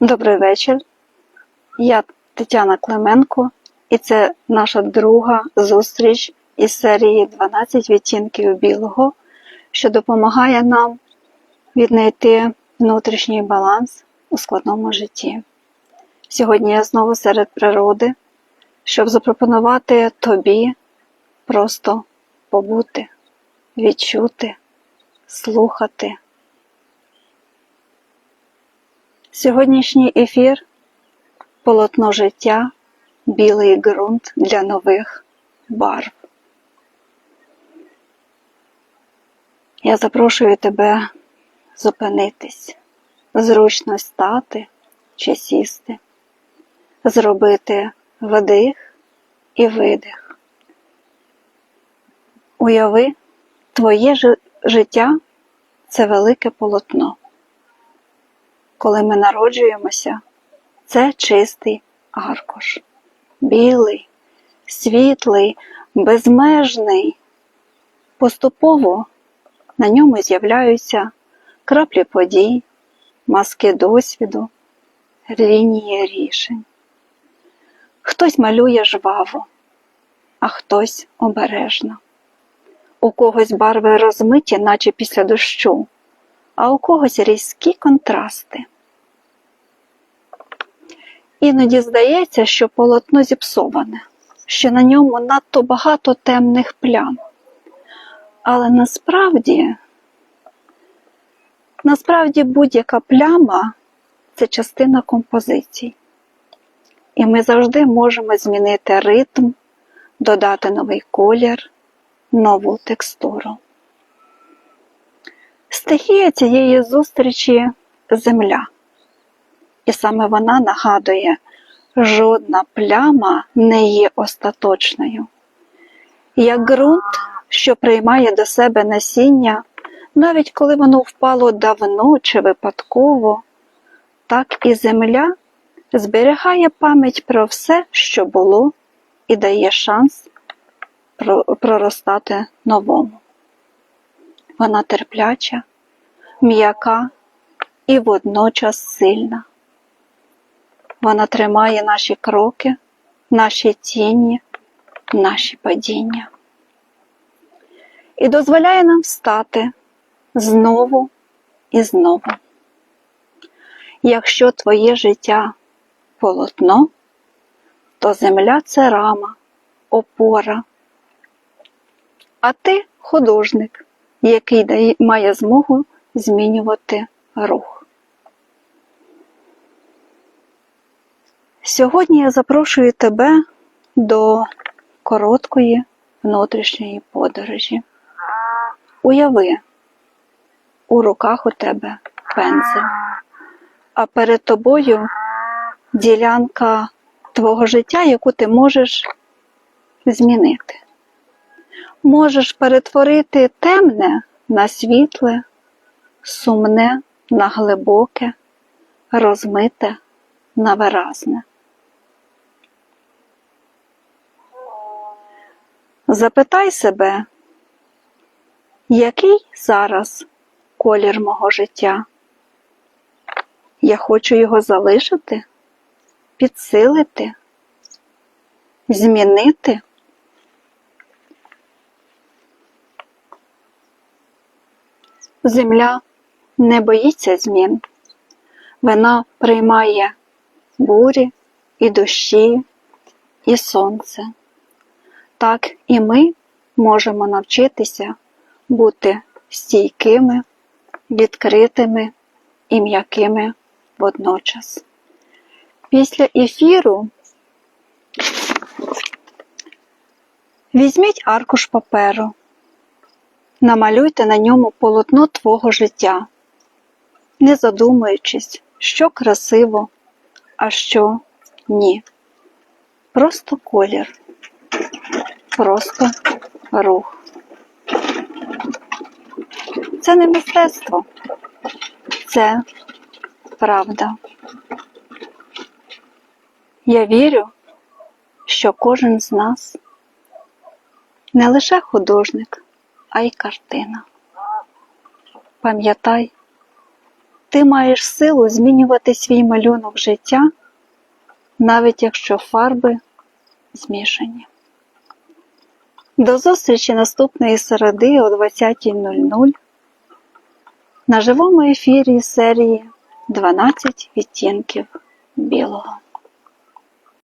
Добрий вечір. Я Тетяна Клименко, і це наша друга зустріч із серії 12 відтінків білого, що допомагає нам віднайти внутрішній баланс у складному житті. Сьогодні я знову серед природи, щоб запропонувати тобі просто побути, відчути, слухати. Сьогоднішній ефір полотно життя, білий ґрунт для нових барв. Я запрошую тебе зупинитись, зручно стати чи сісти, зробити вдих і видих. Уяви, твоє життя це велике полотно коли ми народжуємося, це чистий аркуш. Білий, світлий, безмежний. Поступово на ньому з'являються краплі подій, маски досвіду, лінії рішень. Хтось малює жваво, а хтось обережно. У когось барви розмиті, наче після дощу, а у когось різкі контрасти. Іноді здається, що полотно зіпсоване, що на ньому надто багато темних плям. Але насправді, насправді будь-яка пляма це частина композицій. І ми завжди можемо змінити ритм, додати новий колір, нову текстуру. Стихія цієї зустрічі земля. І саме вона нагадує, жодна пляма не є остаточною. Як ґрунт, що приймає до себе насіння, навіть коли воно впало давно чи випадково, так і земля зберігає пам'ять про все, що було, і дає шанс проростати новому. Вона терпляча, м'яка і водночас сильна. Вона тримає наші кроки, наші тіні, наші падіння. І дозволяє нам встати знову і знову. Якщо твоє життя полотно, то земля це рама, опора, а ти художник, який має змогу змінювати рух. Сьогодні я запрошую тебе до короткої внутрішньої подорожі. Уяви, у руках у тебе пензель, а перед тобою ділянка твого життя, яку ти можеш змінити. Можеш перетворити темне на світле, сумне на глибоке, розмите на виразне. Запитай себе, який зараз колір мого життя? Я хочу його залишити, підсилити, змінити. Земля не боїться змін. Вона приймає бурі і дощі, і сонце. Так і ми можемо навчитися бути стійкими, відкритими і м'якими водночас. Після ефіру візьміть аркуш паперу, намалюйте на ньому полотно твого життя, не задумуючись, що красиво, а що ні. Просто колір, просто рух. Це не мистецтво, це правда. Я вірю, що кожен з нас не лише художник, а й картина. Пам'ятай, ти маєш силу змінювати свій малюнок життя, навіть якщо фарби змішані. До зустрічі наступної середи о 20.00 на живому ефірі серії 12 відтінків білого.